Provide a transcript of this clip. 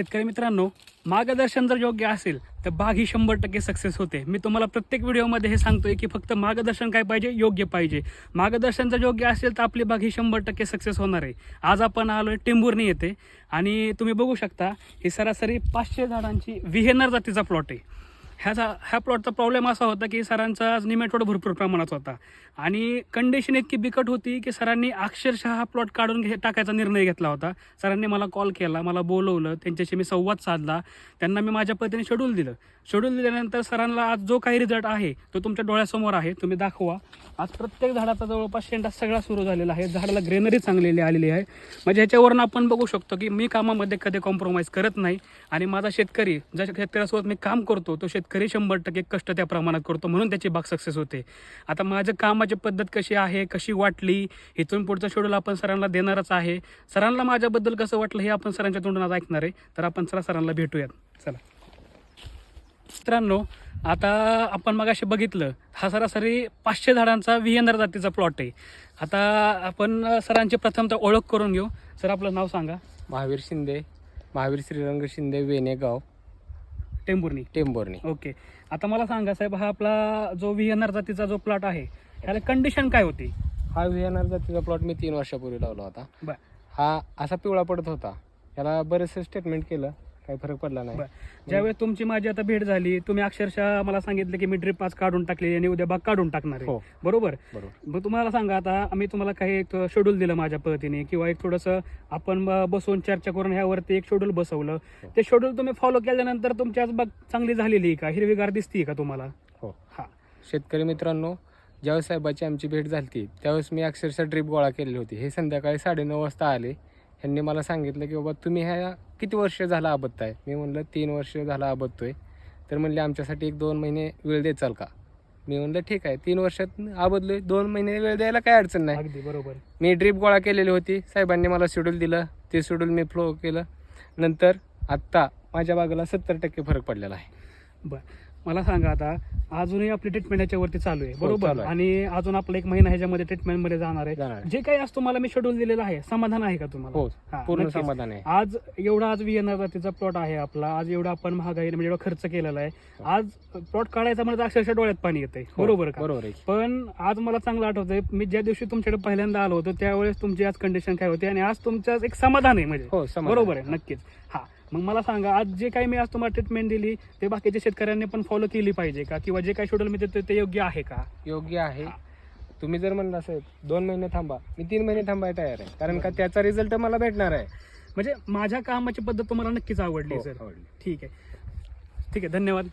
शेतकरी मित्रांनो मार्गदर्शन जर योग्य असेल तर बाग ही शंभर टक्के सक्सेस होते. मी तुम्हाला प्रत्येक व्हिडिओमध्ये हे सांगतोय की फक्त मार्गदर्शन काय पाहिजे? योग्य पाहिजे. मार्गदर्शन जर योग्य असेल तर आपली बाग ही शंभर टक्के सक्सेस होणार आहे. आज आपण आलोय टेंभुर्णी येते आणि तुम्ही बघू शकता ही सरासरी पाचशे झाडांची विहेनर जातीचा प्लॉट आहे. ह्याचा ह्या प्लॉटचा प्रॉब्लेम असा होता की सरांचा निमेटोड भरपूर प्रमाणात होता. आणि कंडिशन इतकी बिकट होती की सरांनी अक्षरशः हा प्लॉट काढून घे टाकायचा निर्णय घेतला होता. सरांनी मला कॉल केला मला बोलवलं त्यांच्याशी मी संवाद साधला. त्यांना मी माझ्या पद्धतीने शेड्यूल दिलं. शेड्यूल दिल्यानंतर सरांना आज जो काही रिझल्ट आहे तो तुमच्या डोळ्यासमोर आहे तुम्ही दाखवा. आज प्रत्येक झाडाचा जवळपास शेंडा सगळा सुरू झालेला आहे. झाडाला ग्रेनरी चांगलेली आलेली आहे. म्हणजे ह्याच्यावरून आपण बघू शकतो की मी कामामध्ये कधी कॉम्प्रोमाइज करत नाही. आणि माझा शेतकरी ज्या शेतकऱ्यासोबत मी काम करतो तो शेतकरी शंभर टक्के कष्ट त्या प्रमाणात करतो म्हणून त्याची बाग सक्सेस होते. आता माझं कामाची पद्धत कशी आहे कशी वाटली इथून पुढचं शेड्यूल आपण सरांना देणारच आहे. सरांना माझ्याबद्दल कसं वाटलं हे आपण सरांच्या तोंडून आज ऐकणार आहे. तर आपण चला सरांना भेटूयात. चला. मित्रांनो आता आपण मगाशी बघितलं हा सरासरी पाचशे झाडांचा विहेंद्र जातीचा प्लॉट आहे. आता आपण सरांची प्रथमतः ओळख करून घेऊ. सर आपलं नाव सांगा. महावीर शिंदे महावीर श्रीरंग शिंदे वेणेगाव. टेंभुर्णी. टेंभोर्णी. ओके. आता मला सांगा साहेब हा आपला जो विहेंद्र जातीचा जो प्लॉट आहे ह्याला कंडिशन काय होती? हा व्हिएनआर जातीचा प्लॉट मी तीन वर्षापूर्वी लावला होता. बर. हा असा पिवळा पडत होता. याला बरेचसे स्टेटमेंट केलं. काही फरक पडला नाही. ज्यावेळेस तुमची माझी आता भेट झाली तुम्ही अक्षरशः मला सांगितलं की मी ड्रिप आज काढून टाकली आणि उद्या बाग काढून टाकणार आहे. हो. बरोबर? बरोबर. मग तुम्हाला सांगा आता आम्ही तुम्हाला काही एक शेड्यूल दिलं माझ्या पद्धतीने किंवा एक थोडंसं आपण ब- बसून चर्चा करून ह्यावरती एक शेड्यूल बसवलं. ते शेड्यूल तुम्ही फॉलो केल्यानंतर तुमची आज बाग चांगली झालेली आहे का? हिरवीगार दिसतीये का तुम्हाला? हो. हा. शेतकरी मित्रांनो ज्यावेळेस साहेबाची आमची भेट झाली त्यावेळेस मी अक्षरशः ड्रीप गोळा केलेली होती. हे संध्याकाळी साडेनऊ वाजता आले. ह्यांनी मला सांगितलं की बाबा तुम्ही ह्या किती वर्ष झाला आबदताय मी म्हणलं तीन वर्ष झाला आबदतोय तर म्हणले आमच्यासाठी एक दोन महिने वेळ देचाल का? मी म्हणलं ठीक आहे. तीन वर्षात आबदलोय दोन महिने वेळ द्यायला काय अडचण नाही. अगदी बरोबर. मी ड्रीप गोळा केलेली होती. साहेबांनी मला शेड्यूल दिलं. ते शेड्यूल मी फ्लो केलं. नंतर आत्ता माझ्या बागेला सत्तर टक्के फरक पडलेला आहे. बर. मला सांगा आता अजूनही आपली ट्रीटमेंट ह्याच्यावरती चालू आहे हो, बरोबर. आणि अजून आपला एक महिना ह्याच्यामध्ये ट्रीटमेंटमध्ये जाणार आहे. जे काही आज तुम्हाला मी शेड्यूल दिलेलं आहे समाधान आहे का तुम्हाला? हो हा, पूर्ण. समाधान आहे. आज एवढा आज विएनआर जातीचा प्लॉट आहे आपला आज एवढा आपण महागाई म्हणजे एवढा खर्च केलेला आहे. आज प्लॉट काढायचा म्हणजे अक्षरशः डोळ्यात पाणी येते हो, बरोबर का? बरोबर पण आज मला चांगलं आठवतंय मी ज्या दिवशी तुमच्याकडे पहिल्यांदा आलो होतो त्यावेळेस तुमची आज कंडिशन काय होती? आणि आज तुमचं एक समाधान आहे म्हणजे. हो बरोबर आहे नक्कीच. हा. मग मला सांगा आज जे काही मी आज तुम्हाला ट्रीटमेंट दिली ते बाकीच्या शेतकऱ्यांनी पण फॉलो केली पाहिजे का? किंवा जे काही शेड्यूल मी देतो ते योग्य आहे का? योग्य आहे. तुम्ही जर म्हणलं असेल दोन महिने थांबा. मी तीन महिने थांबायला तयार आहे. कारण का त्याचा रिझल्ट मला भेटणार आहे. म्हणजे माझ्या कामाची पद्धत तुम्हाला नक्कीच आवडली हो, सर आवडली. ठीक आहे. ठीक आहे धन्यवाद.